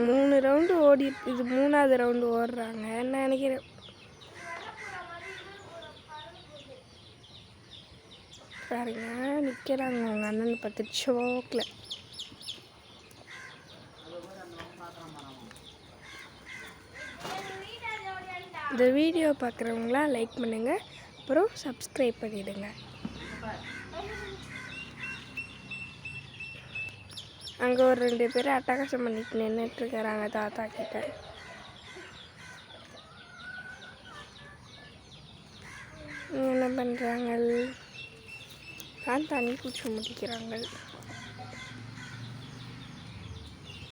மூணு ரவுண்டு ஓடி இது மூணாவது ரவுண்டு ஓடுறாங்க. நான் நினைக்கிறேன்? பாருங்க நிற்கிறாங்க அவங்க அண்ணன் பத்து சோக்கில் இந்த வீடியோ பார்க்குறவங்களாம் லைக் பண்ணுங்கள் அப்புறம் சப்ஸ்கிரைப் பண்ணிவிடுங்க அங்கே ஒரு ரெண்டு பேர் அட்டகாசம் பண்ணிட்டு நின்றுட்டு இருக்கிறாங்க தாத்தா கிட்ட. என்ன பண்ணுறாங்க தான் தண்ணி குடிச்சு முடிக்கிறாங்க